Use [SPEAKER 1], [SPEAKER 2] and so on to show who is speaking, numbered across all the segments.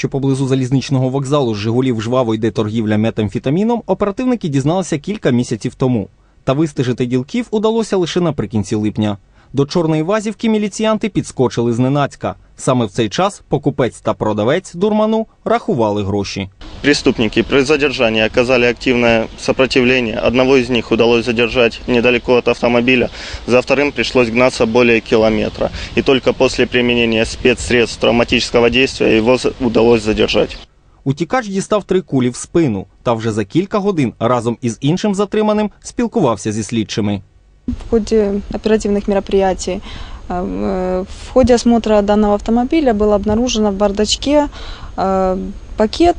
[SPEAKER 1] що поблизу залізничного вокзалу з Жигулів жваво йде торгівля метамфетаміном, оперативники дізналися кілька місяців тому. Та вистежити ділків удалося лише наприкінці липня. До чорної вазівки міліціянти підскочили зненацька. Саме в цей час покупець та продавець дурману рахували гроші.
[SPEAKER 2] Преступники при задержании оказали активное сопротивление. Одного из них удалось задержать недалеко от автомобиля, за вторым пришлось гнаться более километра. И только после применения спецсредств травматического действия его удалось задержать.
[SPEAKER 1] Утікач дістав три кулі в спину та вже за кілька годин разом із іншим затриманим спілкувався зі слідчими.
[SPEAKER 3] в ходе оперативных мероприятий. э, В ходе осмотра данного автомобиля было обнаружено в бардачке э, пакет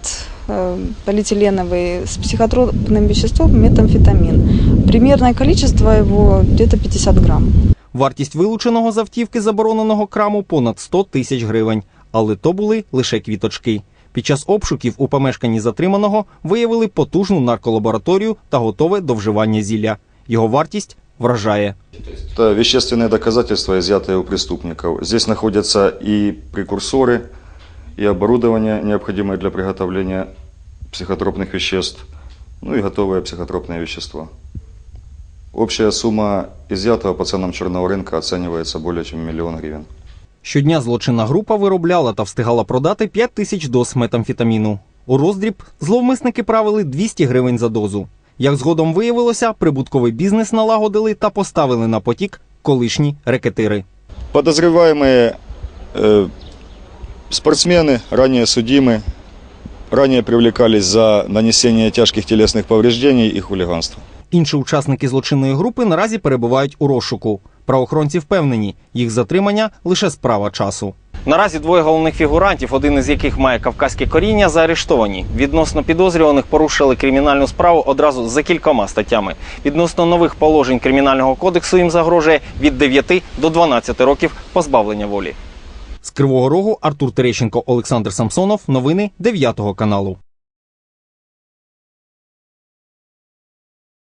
[SPEAKER 3] э, полиэтиленовый с психотропным веществом метамфетамин. Примерное количество его где-то 50 грамм.
[SPEAKER 1] Вартість вилученого з автівки забороненого краму понад 100 тисяч гривень, але то були лише квіточки. Під час обшуків у помешканні затриманого виявили потужну нарколабораторію та готове до вживання зілля. Його вартість вражає.
[SPEAKER 4] Это вещественные доказательства, изъятые у преступников. Здесь находятся и прекурсоры, и оборудование, необходимое для приготовления психотропных веществ, ну и готовое психотропное вещество. Общая сумма изъятого по ценам черного рынка оценивается более чем в миллион гривен.
[SPEAKER 1] Щодня злочинна група виробляла та встигала продати 5 тисяч доз метамфетаміну. У роздріб зловмисники правили 200 гривень за дозу. Як згодом виявилося, прибутковий бізнес налагодили та поставили на потік колишні рекетири.
[SPEAKER 4] Подозреваемые э, спортсмены, ранее судимы, ранее привлекались за нанесение тяжких телесных повреждений и хулиганство.
[SPEAKER 1] Інші учасники злочинної групи наразі перебувають у розшуку. Правоохоронці впевнені, їх затримання лише справа часу. Наразі двоє головних фігурантів, один із яких має кавказьке коріння, заарештовані. Відносно підозрюваних порушили кримінальну справу одразу за кількома статтями. Відносно нових положень кримінального кодексу їм загрожує від 9 до 12 років позбавлення волі. З Кривого Рогу Артур Терещенко, Олександр Самсонов. Новини 9 каналу.